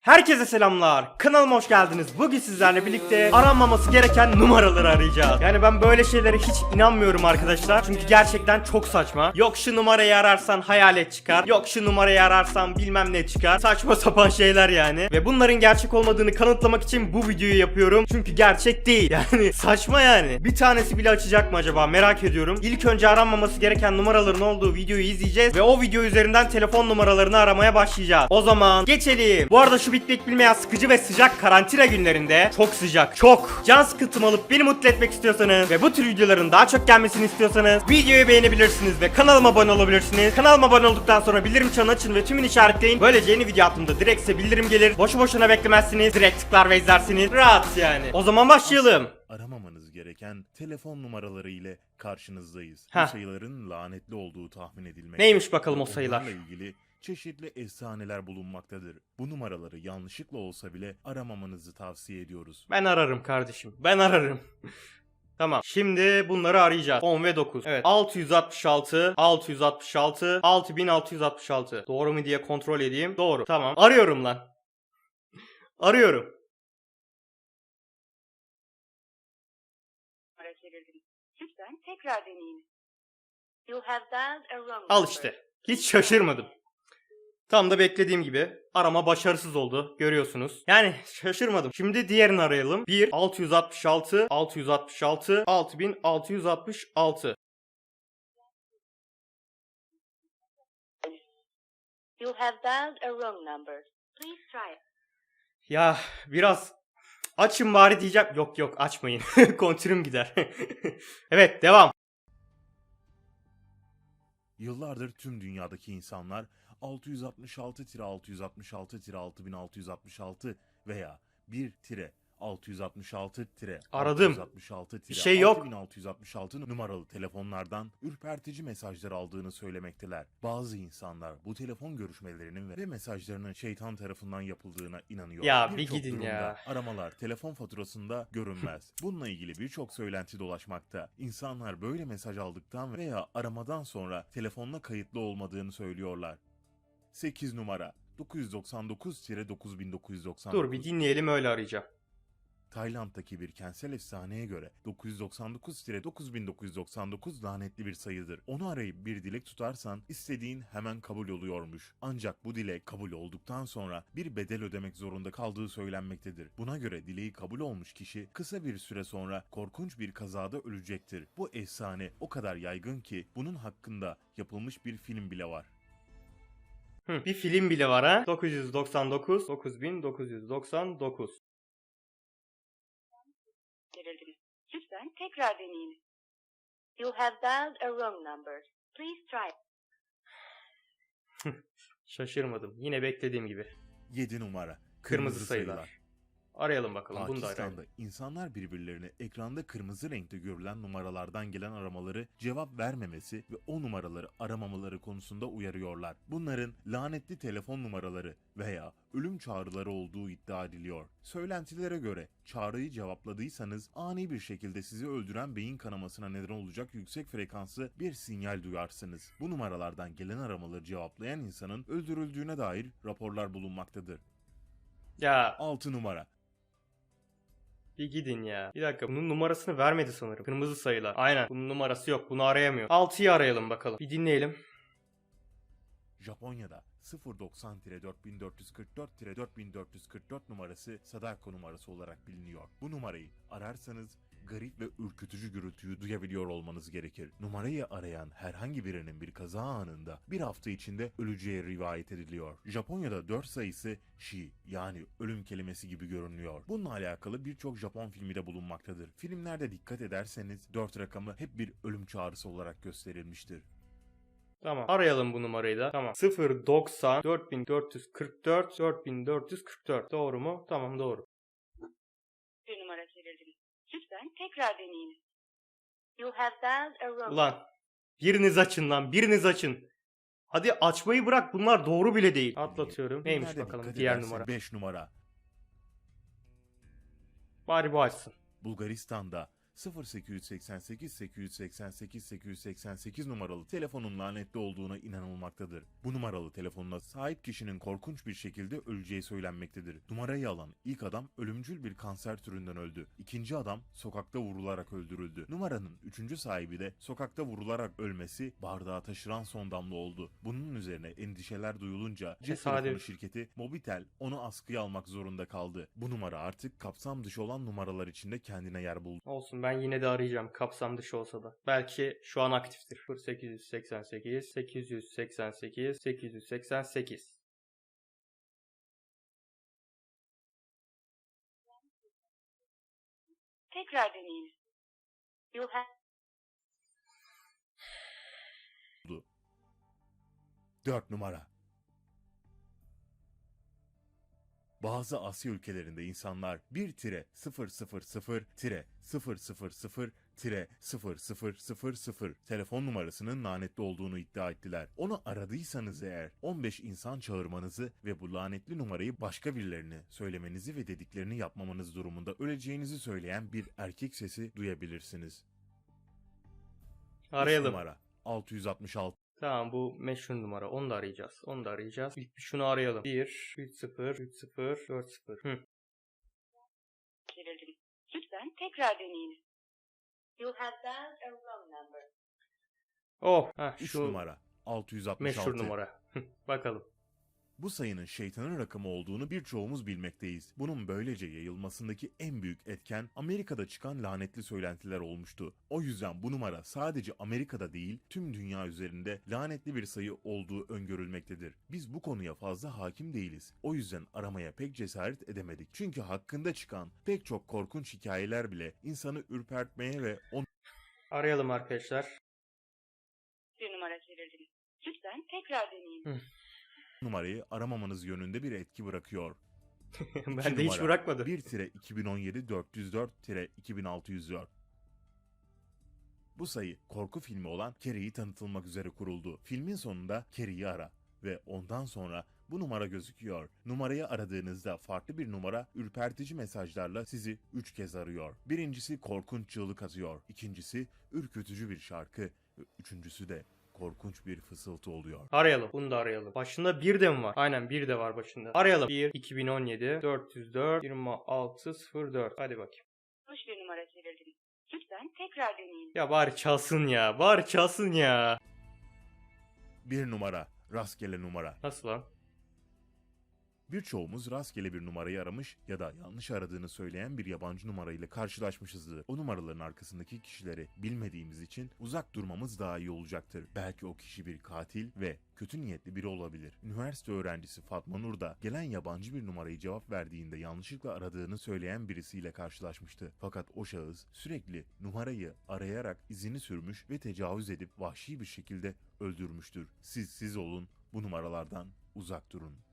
Herkese selamlar. Kanalıma hoş geldiniz. Bugün sizlerle birlikte aranmaması gereken numaraları arayacağız. Yani ben böyle şeylere hiç inanmıyorum arkadaşlar. Çünkü gerçekten çok saçma. Yok şu numarayı ararsan hayalet çıkar. Yok şu numarayı ararsan bilmem ne çıkar. Saçma sapan şeyler yani. Ve bunların gerçek olmadığını kanıtlamak için bu videoyu yapıyorum. Çünkü gerçek değil. Yani saçma yani. Bir tanesi bile açacak mı acaba merak ediyorum. İlk önce aranmaması gereken numaraların olduğu videoyu izleyeceğiz. Ve o video üzerinden telefon numaralarını aramaya başlayacağız. O zaman geçelim. Bu arada şu bitmek bilmeyen sıkıcı ve sıcak karantina günlerinde çok sıcak, çok can sıkıntımı alıp beni mutlu etmek istiyorsanız ve bu tür videoların daha çok gelmesini istiyorsanız videoyu beğenebilirsiniz ve kanalıma abone olabilirsiniz. Kanalıma abone olduktan sonra bildirim çanını açın ve tümünü işaretleyin. Böylece yeni video attığımda direkt size bildirim gelir. Boşu boşuna beklemezsiniz. Direkt tıklar ve izlersiniz. Rahat yani. O zaman başlayalım. Aramamanız gereken telefon numaraları ile karşınızdayız. Heh. Bu sayıların lanetli olduğu tahmin edilmekte. Neymiş bakalım o sayılar? onlarla ilgili çeşitli efsaneler bulunmaktadır. Bu numaraları yanlışlıkla olsa bile aramamanızı tavsiye ediyoruz. Ben ararım kardeşim. Ben ararım. Tamam. Şimdi bunları arayacağız. 10 ve 9. Evet. 666, 666, 6666. Doğru mu diye kontrol edeyim. Doğru. Tamam. Arıyorum lan. Arıyorum. Lütfen tekrar deneyiniz. You have dialed a wrong Al işte. Hiç şaşırmadım. Tam da beklediğim gibi arama başarısız oldu. Görüyorsunuz. Yani şaşırmadım. Şimdi diğerini arayalım. 1 666 666 6666. You have dialed a wrong number. Please try it. Ya biraz açın bari diyeceğim. Yok yok açmayın. Kontürüm gider. evet devam. Yıllardır tüm dünyadaki insanlar 666-666-6666 veya 1 666 Aradım. 666 Bir şey yok. 6666 numaralı telefonlardan ürpertici mesajlar aldığını söylemekteler. Bazı insanlar bu telefon görüşmelerinin ve mesajlarının şeytan tarafından yapıldığına inanıyor. Ya bir Birçok gidin durumda ya. Aramalar telefon faturasında görünmez. Bununla ilgili birçok söylenti dolaşmakta. İnsanlar böyle mesaj aldıktan veya aramadan sonra telefonla kayıtlı olmadığını söylüyorlar. 8 numara 999-9999 Dur bir dinleyelim öyle arayacağım. Tayland'daki bir kentsel efsaneye göre 999-9999 lanetli bir sayıdır. Onu arayıp bir dilek tutarsan istediğin hemen kabul oluyormuş. Ancak bu dilek kabul olduktan sonra bir bedel ödemek zorunda kaldığı söylenmektedir. Buna göre dileği kabul olmuş kişi kısa bir süre sonra korkunç bir kazada ölecektir. Bu efsane o kadar yaygın ki bunun hakkında yapılmış bir film bile var. Hı, bir film bile var ha. 999 9999. Lütfen tekrar deneyiniz. You have dialed a wrong number. Please try. Şaşırmadım. Yine beklediğim gibi. 7 numara. Kırmızı sayılar. Arayalım bakalım. Bunu da arayalım. Pakistan'da insanlar birbirlerine ekranda kırmızı renkte görülen numaralardan gelen aramaları cevap vermemesi ve o numaraları aramamaları konusunda uyarıyorlar. Bunların lanetli telefon numaraları veya ölüm çağrıları olduğu iddia ediliyor. Söylentilere göre çağrıyı cevapladıysanız ani bir şekilde sizi öldüren beyin kanamasına neden olacak yüksek frekanslı bir sinyal duyarsınız. Bu numaralardan gelen aramaları cevaplayan insanın öldürüldüğüne dair raporlar bulunmaktadır. Ya 6 numara bir gidin ya. Bir dakika bunun numarasını vermedi sanırım. Kırmızı sayılar. Aynen. Bunun numarası yok. Bunu arayamıyor. 6'yı arayalım bakalım. Bir dinleyelim. Japonya'da 090-4444-4444 numarası Sadako numarası olarak biliniyor. Bu numarayı ararsanız garip ve ürkütücü gürültüyü duyabiliyor olmanız gerekir. Numarayı arayan herhangi birinin bir kaza anında bir hafta içinde öleceği rivayet ediliyor. Japonya'da 4 sayısı Shi yani ölüm kelimesi gibi görünüyor. Bununla alakalı birçok Japon filmi de bulunmaktadır. Filmlerde dikkat ederseniz 4 rakamı hep bir ölüm çağrısı olarak gösterilmiştir. Tamam. Arayalım bu numarayı da. Tamam. 090 4444 4444. Doğru mu? Tamam doğru. Bir numara çevirdim. Lütfen tekrar deneyiniz. You have dialed a wrong Ulan biriniz açın lan. Biriniz açın. Hadi açmayı bırak. Bunlar doğru bile değil. Atlatıyorum. Neymiş Filmlerde bakalım diğer numara. 5 numara. Bari bu açsın. Bulgaristan'da 0888 888 888 numaralı telefonun lanetli olduğuna inanılmaktadır. Bu numaralı telefonuna sahip kişinin korkunç bir şekilde öleceği söylenmektedir. Numarayı alan ilk adam ölümcül bir kanser türünden öldü. İkinci adam sokakta vurularak öldürüldü. Numaranın üçüncü sahibi de sokakta vurularak ölmesi bardağa taşıran son damla oldu. Bunun üzerine endişeler duyulunca cep Tesadüf. telefonu şirketi Mobitel onu askıya almak zorunda kaldı. Bu numara artık kapsam dışı olan numaralar içinde kendine yer buldu. Olsun ben yine de arayacağım kapsam dışı olsa da. Belki şu an aktiftir. 0888 888 888. Tekrar deneyiniz. You have 4 numara. Bazı Asya ülkelerinde insanlar 1 tire 000 tire 000 tire 0000 telefon numarasının lanetli olduğunu iddia ettiler. Onu aradıysanız eğer 15 insan çağırmanızı ve bu lanetli numarayı başka birilerine söylemenizi ve dediklerini yapmamanız durumunda öleceğinizi söyleyen bir erkek sesi duyabilirsiniz. Arayalım. Numara 666 Tamam bu meşhur numara. Onu da arayacağız. Onu da arayacağız. İlk bir şunu arayalım. 1 3 0 3 0 4 0. Hı. girildim. Lütfen tekrar deneyiniz. You have dialed a wrong number. Oh, ha 3 şu numara 666 meşhur numara. Bakalım. Bu sayının şeytanın rakamı olduğunu birçoğumuz bilmekteyiz. Bunun böylece yayılmasındaki en büyük etken Amerika'da çıkan lanetli söylentiler olmuştu. O yüzden bu numara sadece Amerika'da değil tüm dünya üzerinde lanetli bir sayı olduğu öngörülmektedir. Biz bu konuya fazla hakim değiliz. O yüzden aramaya pek cesaret edemedik. Çünkü hakkında çıkan pek çok korkunç hikayeler bile insanı ürpertmeye ve onu Arayalım arkadaşlar. Bir numara girildim. Lütfen tekrar deneyiniz. Hı. Numarayı aramamanız yönünde bir etki bırakıyor. ben de hiç numara. bırakmadı. 1-2017 404-2604 Bu sayı korku filmi olan Carrie'yi tanıtılmak üzere kuruldu. Filmin sonunda Carrie'yi ara ve ondan sonra bu numara gözüküyor. Numarayı aradığınızda farklı bir numara ürpertici mesajlarla sizi 3 kez arıyor. Birincisi korkunç çığlık atıyor. İkincisi ürkütücü bir şarkı. Üçüncüsü de korkunç bir fısıltı oluyor. Arayalım. Bunu da arayalım. Başında bir de mi var? Aynen bir de var başında. Arayalım. 1 2017 404 2604. Hadi bakayım. Yanlış bir numara girildim. Lütfen tekrar deneyiniz. Ya bari çalsın ya. Bari çalsın ya. Bir numara, rastgele numara. Nasıl lan? Birçoğumuz rastgele bir numarayı aramış ya da yanlış aradığını söyleyen bir yabancı numarayla karşılaşmışızdır. O numaraların arkasındaki kişileri bilmediğimiz için uzak durmamız daha iyi olacaktır. Belki o kişi bir katil ve kötü niyetli biri olabilir. Üniversite öğrencisi Fatma Nur da gelen yabancı bir numarayı cevap verdiğinde yanlışlıkla aradığını söyleyen birisiyle karşılaşmıştı. Fakat o şahıs sürekli numarayı arayarak izini sürmüş ve tecavüz edip vahşi bir şekilde öldürmüştür. Siz siz olun, bu numaralardan uzak durun.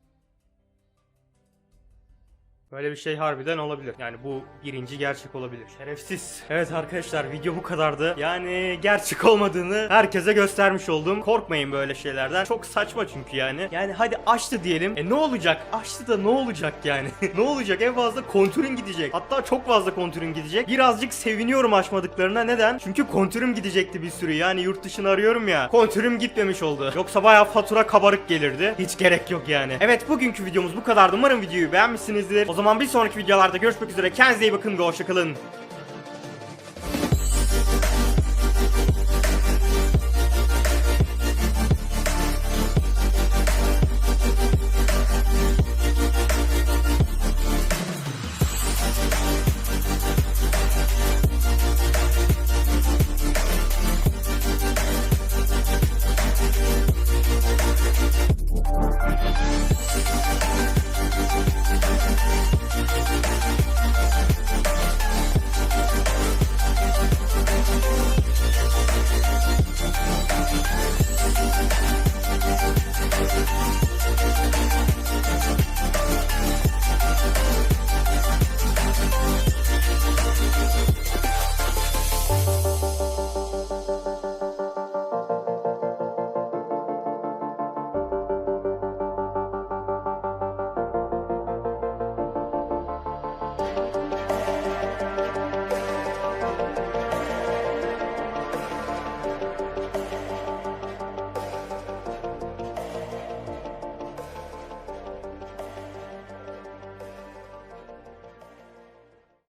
Böyle bir şey harbiden olabilir. Yani bu birinci gerçek olabilir. Şerefsiz. Evet arkadaşlar video bu kadardı. Yani gerçek olmadığını herkese göstermiş oldum. Korkmayın böyle şeylerden. Çok saçma çünkü yani. Yani hadi açtı diyelim. E ne olacak? Açtı da ne olacak yani? ne olacak? En fazla kontürün gidecek. Hatta çok fazla kontürün gidecek. Birazcık seviniyorum açmadıklarına. Neden? Çünkü kontürüm gidecekti bir sürü. Yani yurt dışını arıyorum ya. Kontürüm gitmemiş oldu. Yoksa bayağı fatura kabarık gelirdi. Hiç gerek yok yani. Evet bugünkü videomuz bu kadardı. Umarım videoyu beğenmişsinizdir. O zaman bir sonraki videolarda görüşmek üzere. Kendinize iyi bakın ve hoşçakalın.